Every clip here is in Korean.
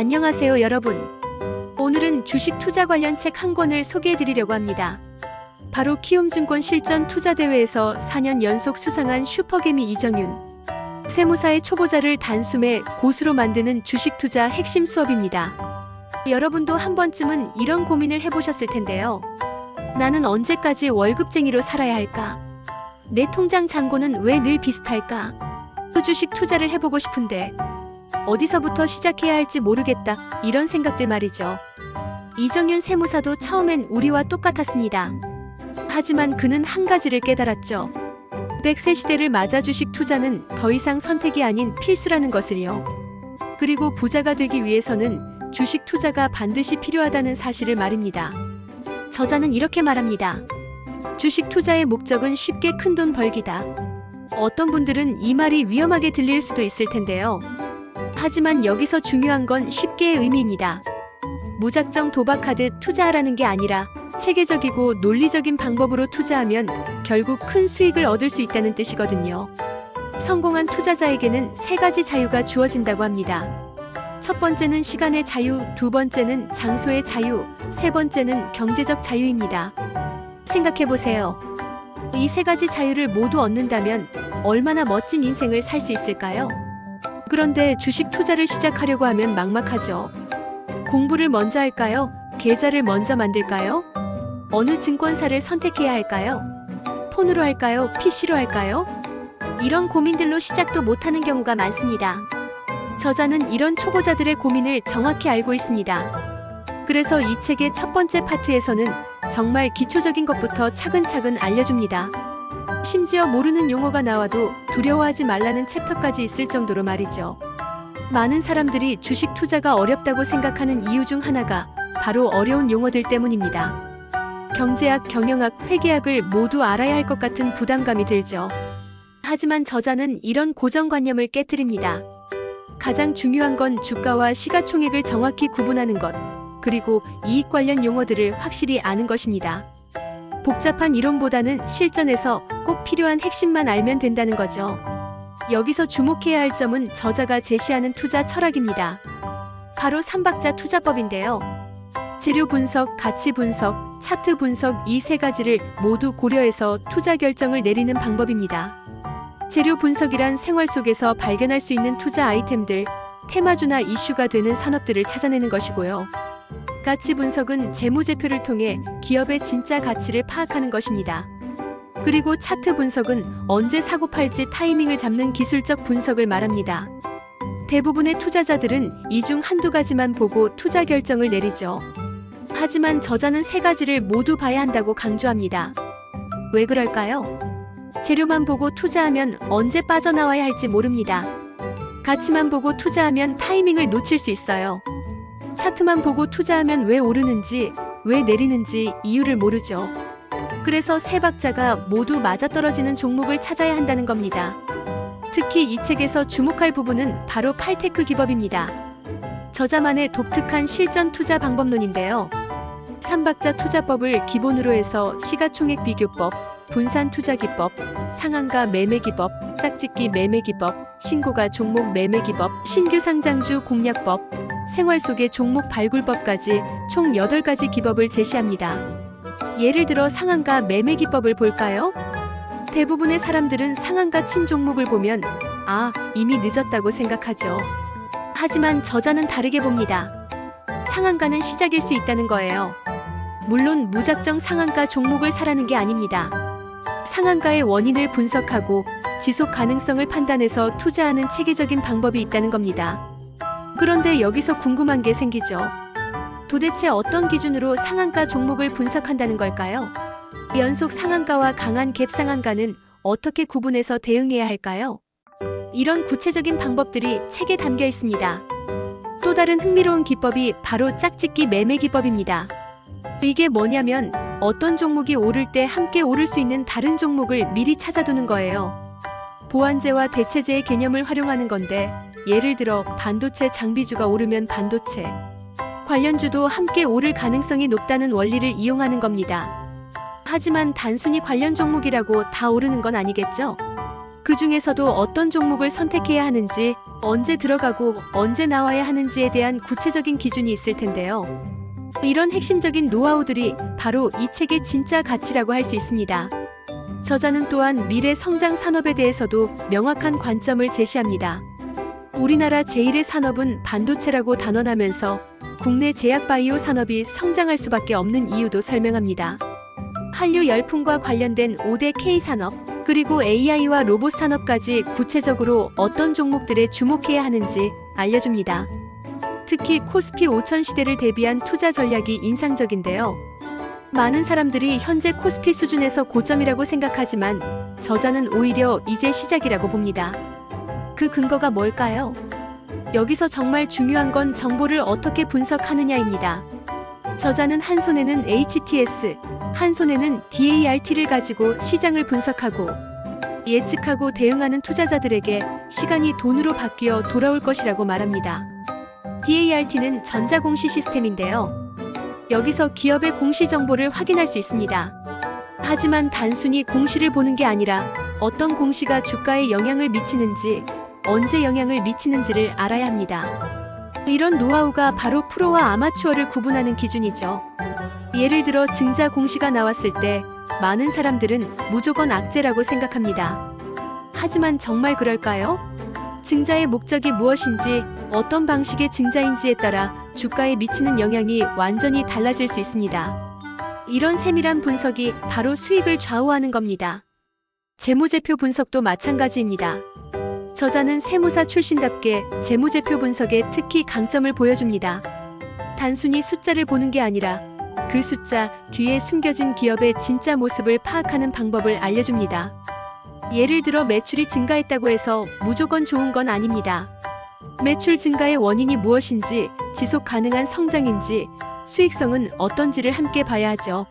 안녕하세요, 여러분. 오늘은 주식 투자 관련 책 한 권을 소개해 드리려고 합니다. 바로 키움증권 실전 투자 대회에서 4년 연속 수상한 슈퍼개미 이정윤. 세무사의 초보자를 단숨에 고수로 만드는 주식 투자 핵심 수업입니다. 여러분도 한 번쯤은 이런 고민을 해보셨을 텐데요. 나는 언제까지 월급쟁이로 살아야 할까? 내 통장 잔고는 왜 늘 비슷할까? 또 주식 투자를 해보고 싶은데 어디서부터 시작해야 할지 모르겠다. 이런 생각들 말이죠. 이정윤 세무사도 처음엔 우리와 똑같았습니다. 하지만 그는 한 가지를 깨달았죠. 100세 시대를 맞아 주식 투자는 더 이상 선택이 아닌 필수라는 것을요. 그리고 부자가 되기 위해서는 주식 투자가 반드시 필요하다는 사실을 말입니다. 저자는 이렇게 말합니다. 주식 투자의 목적은 쉽게 큰 돈 벌기다. 어떤 분들은 이 말이 위험하게 들릴 수도 있을 텐데요. 하지만 여기서 중요한 건 쉽게의 의미입니다. 무작정 도박하듯 투자하라는 게 아니라 체계적이고 논리적인 방법으로 투자하면 결국 큰 수익을 얻을 수 있다는 뜻이거든요. 성공한 투자자에게는 세 가지 자유가 주어진다고 합니다. 첫 번째는 시간의 자유, 두 번째는 장소의 자유, 세 번째는 경제적 자유입니다. 생각해 보세요. 이 세 가지 자유를 모두 얻는다면 얼마나 멋진 인생을 살 수 있을까요? 그런데 주식 투자를 시작하려고 하면 막막하죠. 공부를 먼저 할까요? 계좌를 먼저 만들까요? 어느 증권사를 선택해야 할까요? 폰으로 할까요? PC로 할까요? 이런 고민들로 시작도 못하는 경우가 많습니다. 저자는 이런 초보자들의 고민을 정확히 알고 있습니다. 그래서 이 책의 첫 번째 파트에서는 정말 기초적인 것부터 차근차근 알려줍니다. 심지어 모르는 용어가 나와도 두려워하지 말라는 챕터까지 있을 정도로 말이죠. 많은 사람들이 주식 투자가 어렵다고 생각하는 이유 중 하나가 바로 어려운 용어들 때문입니다. 경제학, 경영학, 회계학을 모두 알아야 할 것 같은 부담감이 들죠. 하지만 저자는 이런 고정관념을 깨뜨립니다. 가장 중요한 건 주가와 시가총액을 정확히 구분하는 것, 그리고 이익 관련 용어들을 확실히 아는 것입니다. 복잡한 이론보다는 실전에서 꼭 필요한 핵심만 알면 된다는 거죠. 여기서 주목해야 할 점은 저자가 제시하는 투자 철학입니다. 바로 삼박자 투자법인데요. 재료 분석, 가치 분석, 차트 분석 이 세 가지를 모두 고려해서 투자 결정을 내리는 방법입니다. 재료 분석이란 생활 속에서 발견할 수 있는 투자 아이템들, 테마주나 이슈가 되는 산업들을 찾아내는 것이고요. 가치 분석은 재무제표를 통해 기업의 진짜 가치를 파악하는 것입니다. 그리고 차트 분석은 언제 사고 팔지 타이밍을 잡는 기술적 분석을 말합니다. 대부분의 투자자들은 이 중 한두 가지만 보고 투자 결정을 내리죠. 하지만 저자는 세 가지를 모두 봐야 한다고 강조합니다. 왜 그럴까요? 재료만 보고 투자하면 언제 빠져나와야 할지 모릅니다. 가치만 보고 투자하면 타이밍을 놓칠 수 있어요. 차트만 보고 투자하면 왜 오르는지, 왜 내리는지 이유를 모르죠. 그래서 세 박자가 모두 맞아떨어지는 종목을 찾아야 한다는 겁니다. 특히 이 책에서 주목할 부분은 바로 팔테크 기법입니다. 저자만의 독특한 실전 투자 방법론인데요. 삼박자 투자법을 기본으로 해서 시가총액 비교법, 분산 투자 기법, 상한가 매매 기법, 짝짓기 매매 기법, 신고가 종목 매매 기법, 신규 상장주 공략법, 생활 속의 종목 발굴법까지 총 8가지 기법을 제시합니다. 예를 들어 상한가 매매 기법을 볼까요? 대부분의 사람들은 상한가 친 종목을 보면 아, 이미 늦었다고 생각하죠. 하지만 저자는 다르게 봅니다. 상한가는 시작일 수 있다는 거예요. 물론 무작정 상한가 종목을 사라는 게 아닙니다. 상한가의 원인을 분석하고 지속 가능성을 판단해서 투자하는 체계적인 방법이 있다는 겁니다. 그런데 여기서 궁금한 게 생기죠. 도대체 어떤 기준으로 상한가 종목을 분석한다는 걸까요? 연속 상한가와 강한 갭 상한가는 어떻게 구분해서 대응해야 할까요? 이런 구체적인 방법들이 책에 담겨 있습니다. 또 다른 흥미로운 기법이 바로 짝짓기 매매 기법입니다. 이게 뭐냐면 어떤 종목이 오를 때 함께 오를 수 있는 다른 종목을 미리 찾아두는 거예요. 보완제와 대체제의 개념을 활용하는 건데 예를 들어 반도체 장비주가 오르면 반도체 관련주도 함께 오를 가능성이 높다는 원리를 이용하는 겁니다. 하지만 단순히 관련 종목이라고 다 오르는 건 아니겠죠? 그 중에서도 어떤 종목을 선택해야 하는지 언제 들어가고 언제 나와야 하는지에 대한 구체적인 기준이 있을 텐데요. 이런 핵심적인 노하우들이 바로 이 책의 진짜 가치라고 할 수 있습니다. 저자는 또한 미래 성장 산업에 대해서도 명확한 관점을 제시합니다. 우리나라 제1의 산업은 반도체라고 단언하면서 국내 제약 바이오 산업이 성장할 수밖에 없는 이유도 설명합니다. 한류 열풍과 관련된 5대 K 산업, 그리고 AI와 로봇 산업까지 구체적으로 어떤 종목들에 주목해야 하는지 알려줍니다. 특히 코스피 5000 시대를 대비한 투자 전략이 인상적인데요. 많은 사람들이 현재 코스피 수준에서 고점이라고 생각하지만 저자는 오히려 이제 시작이라고 봅니다. 그 근거가 뭘까요? 여기서 정말 중요한 건 정보를 어떻게 분석하느냐입니다. 저자는 한 손에는 HTS, 한 손에는 DART를 가지고 시장을 분석하고 예측하고 대응하는 투자자들에게 시간이 돈으로 바뀌어 돌아올 것이라고 말합니다. DART는 전자공시 시스템인데요. 여기서 기업의 공시 정보를 확인할 수 있습니다. 하지만 단순히 공시를 보는 게 아니라 어떤 공시가 주가에 영향을 미치는지, 언제 영향을 미치는지를 알아야 합니다. 이런 노하우가 바로 프로와 아마추어를 구분하는 기준이죠. 예를 들어 증자 공시가 나왔을 때 많은 사람들은 무조건 악재라고 생각합니다. 하지만 정말 그럴까요? 증자의 목적이 무엇인지 어떤 방식의 증자인지에 따라 주가에 미치는 영향이 완전히 달라질 수 있습니다. 이런 세밀한 분석이 바로 수익을 좌우하는 겁니다. 재무제표 분석도 마찬가지입니다. 저자는 세무사 출신답게 재무제표 분석에 특히 강점을 보여줍니다. 단순히 숫자를 보는 게 아니라 그 숫자 뒤에 숨겨진 기업의 진짜 모습을 파악하는 방법을 알려줍니다. 예를 들어 매출이 증가했다고 해서 무조건 좋은 건 아닙니다. 매출 증가의 원인이 무엇인지, 지속 가능한 성장인지, 수익성은 어떤지를 함께 봐야 하죠.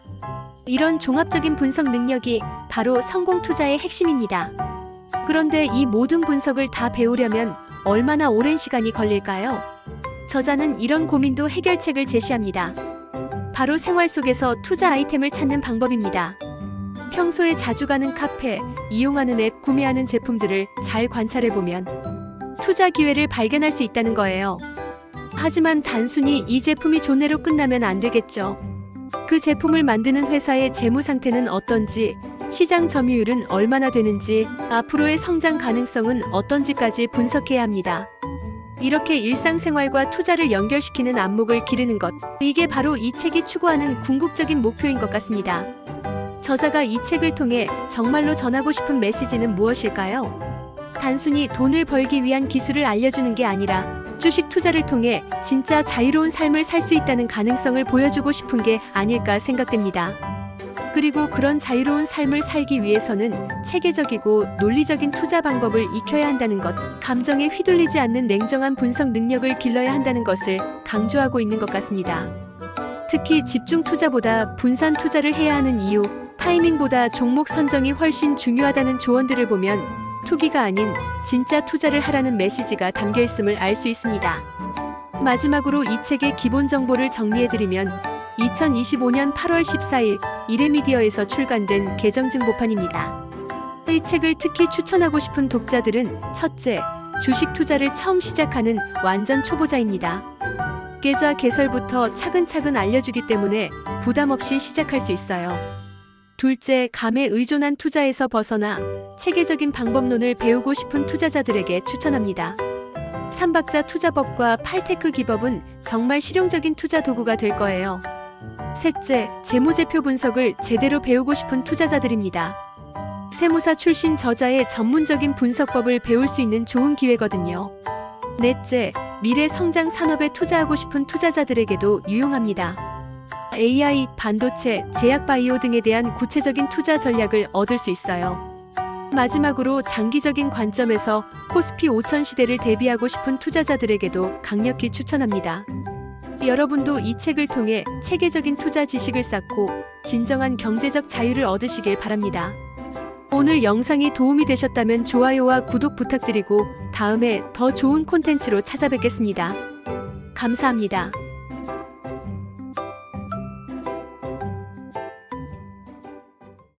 이런 종합적인 분석 능력이 바로 성공 투자의 핵심입니다. 그런데 이 모든 분석을 다 배우려면 얼마나 오랜 시간이 걸릴까요? 저자는 이런 고민도 해결책을 제시합니다. 바로 생활 속에서 투자 아이템을 찾는 방법입니다. 평소에 자주 가는 카페, 이용하는 앱, 구매하는 제품들을 잘 관찰해보면 투자 기회를 발견할 수 있다는 거예요. 하지만 단순히 이 제품이 존내로 끝나면 안 되겠죠. 그 제품을 만드는 회사의 재무 상태는 어떤지, 시장 점유율은 얼마나 되는지, 앞으로의 성장 가능성은 어떤지까지 분석해야 합니다. 이렇게 일상생활과 투자를 연결시키는 안목을 기르는 것, 이게 바로 이 책이 추구하는 궁극적인 목표인 것 같습니다. 저자가 이 책을 통해 정말로 전하고 싶은 메시지는 무엇일까요? 단순히 돈을 벌기 위한 기술을 알려주는 게 아니라 주식 투자를 통해 진짜 자유로운 삶을 살 수 있다는 가능성을 보여주고 싶은 게 아닐까 생각됩니다. 그리고 그런 자유로운 삶을 살기 위해서는 체계적이고 논리적인 투자 방법을 익혀야 한다는 것, 감정에 휘둘리지 않는 냉정한 분석 능력을 길러야 한다는 것을 강조하고 있는 것 같습니다. 특히 집중 투자보다 분산 투자를 해야 하는 이유, 타이밍보다 종목 선정이 훨씬 중요하다는 조언들을 보면 투기가 아닌 진짜 투자를 하라는 메시지가 담겨 있음을 알 수 있습니다. 마지막으로 이 책의 기본 정보를 정리해드리면 2025년 8월 14일 이레미디어에서 출간된 개정증보판입니다. 이 책을 특히 추천하고 싶은 독자들은 첫째, 주식 투자를 처음 시작하는 완전 초보자입니다. 계좌 개설부터 차근차근 알려주기 때문에 부담 없이 시작할 수 있어요. 둘째, 감에 의존한 투자에서 벗어나 체계적인 방법론을 배우고 싶은 투자자들에게 추천합니다. 삼박자 투자법과 팔테크 기법은 정말 실용적인 투자 도구가 될 거예요. 셋째, 재무제표 분석을 제대로 배우고 싶은 투자자들입니다. 세무사 출신 저자의 전문적인 분석법을 배울 수 있는 좋은 기회거든요. 넷째, 미래 성장 산업에 투자하고 싶은 투자자들에게도 유용합니다. AI, 반도체, 제약 바이오 등에 대한 구체적인 투자 전략을 얻을 수 있어요. 마지막으로 장기적인 관점에서 코스피 5000 시대를 대비하고 싶은 투자자들에게도 강력히 추천합니다. 여러분도 이 책을 통해 체계적인 투자 지식을 쌓고 진정한 경제적 자유를 얻으시길 바랍니다. 오늘 영상이 도움이 되셨다면 좋아요와 구독 부탁드리고 다음에 더 좋은 콘텐츠로 찾아뵙겠습니다. 감사합니다.